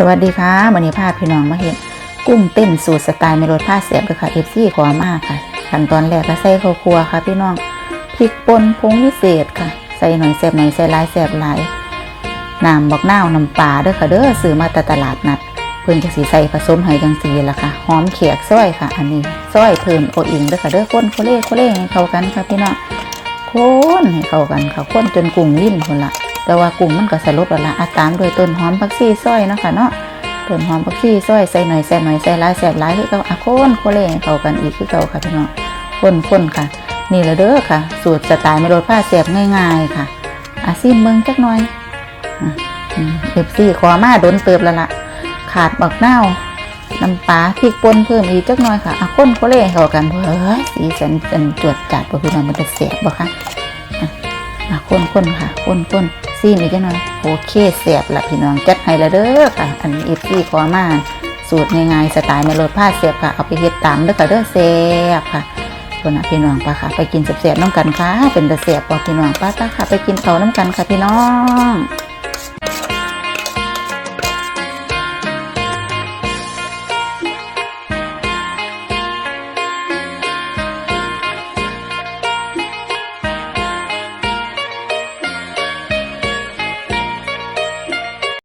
สวัสดีค่ะวันนี้พาพี่น้องมาเห็นกุ้งเต้นสูตรสไตล์เมโลดผ้าเสียบเลยค่ะเอฟซี่ขอมากค่ะขั้นตอนแรกก็ใส่ข้าวคั่วค่ะ พี่น้องพริกป่นผงวิเศษค่ะ ใส่หน่อยแสบหน่อยใส่ลายแสบลายน้ำบักนาวน้ำปลาเด้อค่ะเด้อซื้อมาแต่ตลาดนัด เพิ่นจะสีใส่ผสมให้จังสีละค่ะหอมเขียกซอยค่ะ อันนี้ซอยเพิ่มโออิงเด้อค่ะเด้อคนโคเล่โคเล่ให้เข้ากันค่ะพี่น้องคนให้เข้ากันค่ะคนจนกุ้งวิ่นคนละ แต่ว่ากุ้งมันก็สลบแล้วละอาตามด้วยต้นหอมผักชีซอยเนาะค่ะเนาะต้นหอมผักชีซอยใส่หน่อยแซ่หน่อยใส่หลายแซ่บหลายคือเก่าอะโคนโคเล่เข้ากันอีกคือเก่าค่ะพี่น้องคนคนค่ะ นี่ละเด้อค่ะ สูตรสไตล์ไม่รสผ้าแซ่บง่าย ๆค่ะอาซิมเบิ่งจักหน่อยเอฟซีขอมาโดนเติบแล้วล่ะ ขาดบักเนาน้ำปลาพริกป่นเพิ่มอีกจักหน่อยค่ะอะคนโคเล่เข้ากันเพื่อเฮ้ยสีสันเป็นจวดจัดบ่พี่น้องมันจะแซ่บบ่คะอะอะคนคนค่ะคนคนๆ ซีมอีกจักหน่อยโอเคเสียบละพี่น้องจัดให้ละเด้อค่ะ อันเอฟซีขอมาสูตรง่ายๆสไตล์ไม่รถผ้าเสียบค่ะเอาไปเฮ็ดตามเด้อค่ะเด้อเสียบค่ะตัวน่ะพี่น้องปะค่ะ ไปกินเสียบๆน้ำกันค่ะ เป็นตะเสียบปอพี่น้องป้าตาค่ะ ไปกินเขาน้ำกันค่ะพี่น้อง